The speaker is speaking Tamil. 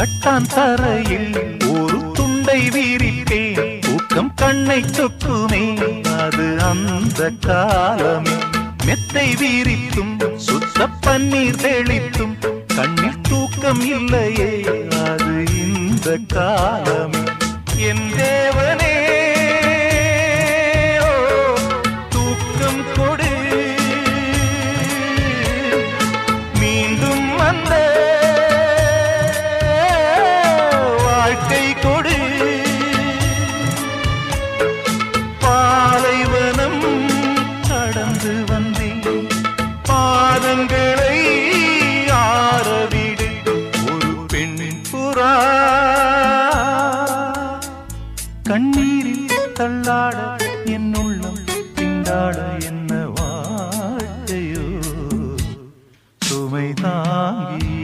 கட்டான் தரையில் ஒரு துண்டை வீரிப்பேன். தூக்கம் கண்ணை சொக்குமே அது அந்த காலமே. மெத்தை வீரித்தும் சுத்த பன்னீர் தெளித்தும் கண்ணில் தூக்கம் இல்லையே அது இந்த காலமே. என் தேவனே தூக்கம் கொடு கடந்து வந்தேன். பாதங்களை ஆரவிடு ஒரு பெண்ணின் புறா. கண்ணீரில் தள்ளாட என் உள்ளம் திண்டாட என்ன வாழ்க்கையோ சுமை தாங்கி